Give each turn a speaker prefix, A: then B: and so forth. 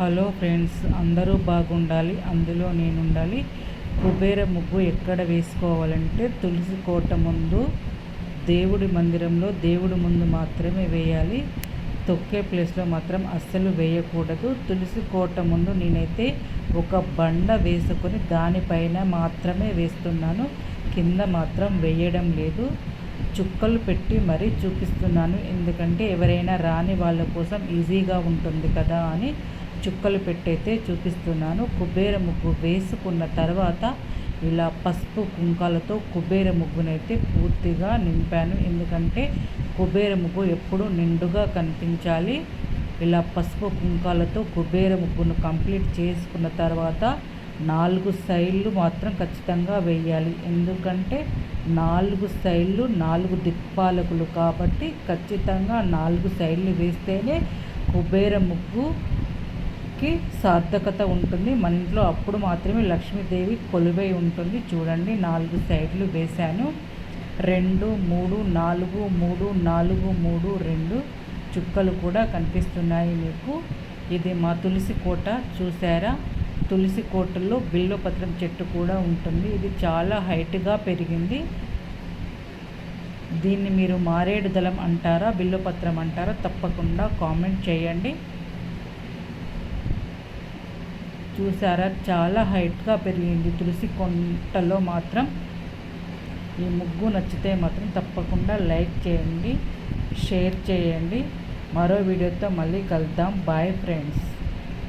A: Hello friends అందరూ బాగుండాలి అందులో నేను ఉండాలి కుబేర ముగ్గు ఎక్కడ వేసుకోవాలంటే తులసి కోట ముందు దేవుడి మందిరంలో దేవుడి ముందు మాత్రమే వేయాలి. తొక్కే ప్లేస్లో మాత్రం అస్సలు వేయకూడదు. తులసి కోట ముందు నేనైతే ఒక బండ వేసుకొని దానిపైన మాత్రమే వేస్తున్నాను. కింద మాత్రం వేయడం లేదు. చుక్కలు పెట్టి మరీ చూపిస్తున్నాను. ఎందుకంటే ఎవరైనా రాని వాళ్ళ కోసం ఈజీగా ఉంటుంది కదా అని చుక్కలు పెట్టయితే చూపిస్తున్నాను. కుబేర ముగ్గు వేసుకున్న తర్వాత ఇలా పసుపు కుంకాలతో కుబేర ముగ్గునైతే పూర్తిగా నింపాను. ఎందుకంటే కుబేర ముగ్గు ఎప్పుడు నిండుగా కనిపించాలి. ఇలా పసుపు కుంకాలతో కుబేర ముగ్గును కంప్లీట్ చేసుకున్న తర్వాత నాలుగు శైళ్ళు మాత్రం ఖచ్చితంగా వేయాలి. ఎందుకంటే నాలుగు శైళ్ళు నాలుగు దిక్పాలకులు కాబట్టి ఖచ్చితంగా నాలుగు సైడ్లు వేస్తేనే కుబేర ముగ్గు ముగ్గుకి సార్థకత ఉంటుంది. మన ఇంట్లో అప్పుడు మాత్రమే లక్ష్మీదేవి కొలువై ఉంటుంది. చూడండి నాలుగు సైడ్లు వేశాను. రెండు మూడు నాలుగు మూడు నాలుగు మూడు రెండు చుక్కలు కూడా కనిపిస్తున్నాయి మీకు. ఇది మా తులసి కోట చూసారా తులసి కోటల్లో బిల్వపత్రం చెట్టు కూడా ఉంటుంది. ఇది చాలా హైట్గా పెరిగింది. దీన్ని మీరు మారేడు దళం అంటారా బిల్వపత్రం అంటారా తప్పకుండా కామెంట్ చేయండి. చూసారా? చాలా హైట్గా పెరిగింది. తులసి కొంటలో మాత్రం ఈ ముగ్గు నచ్చితే మాత్రం తప్పకుండా లైక్ చేయండి షేర్ చేయండి. మరో వీడియోతో మళ్ళీ కలుద్దాం. Bye friends.